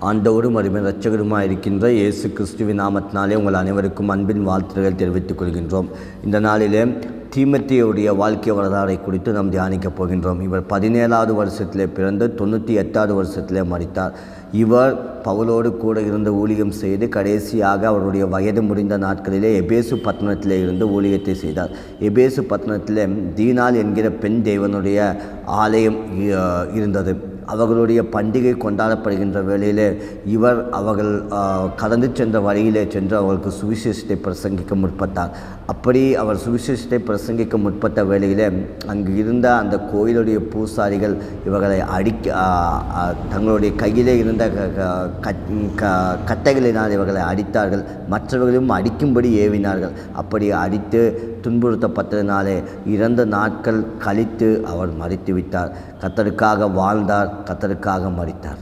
ஆண்டவரும் அருமை இரட்சகருமாக இருக்கின்ற இயேசு கிறிஸ்துவின் நாமத்தினாலே உங்கள் அனைவருக்கும் அன்பின் வாழ்த்துக்கள் தெரிவித்துக் கொள்கின்றோம். இந்த நாளிலே தீமத்தியுடைய வாழ்க்கை வரலாறை குறித்து நாம் தியானிக்கப் போகின்றோம். இவர் பதினேழாவது வருஷத்திலே பிறந்து தொண்ணூற்றி எட்டாவது வருஷத்திலே மறித்தார் இவர் பவுலோடு கூட இருந்து ஊழியம் செய்து கடைசியாக அவருடைய வயது முடிந்த நாட்களிலே எபேசு பட்டணத்திலே இருந்து ஊழியத்தை செய்தார். எபேசு பட்டணத்திலே தீனால் என்கிற பெண் தேவனுடைய ஆலயம் இ- இருந்தது. அவர்களுடைய பண்டிகை கொண்டாடப்படுகின்ற வேளையில் இவர் அவர்கள் கடந்து சென்ற வழியிலே சென்று அவர்களுக்கு சுவிசேஷத்தை பிரசங்கிக்க முற்பட்டார். அப்படி அவர் சுவிசேஷத்தை பிரசங்கிக்க முற்பட்ட வேளையில் அங்கு இருந்த அந்த கோயிலுடைய பூசாரிகள் இவர்களை அடிக்க தங்களுடைய கையிலே இருந்த க- க- கட்டைகளினால் இவர்களை அடித்தார்கள். மற்றவர்களையும் அடிக்கும்படி ஏவினார்கள். அப்படி அடித்து துன்புறுத்தப்பட்டதினாலே இறந்த நாட்கள் கழித்து அவர் மறித்து விட்டார் கத்தருக்காக வாழ்ந்தார் கத்தருக்காக மறித்தார்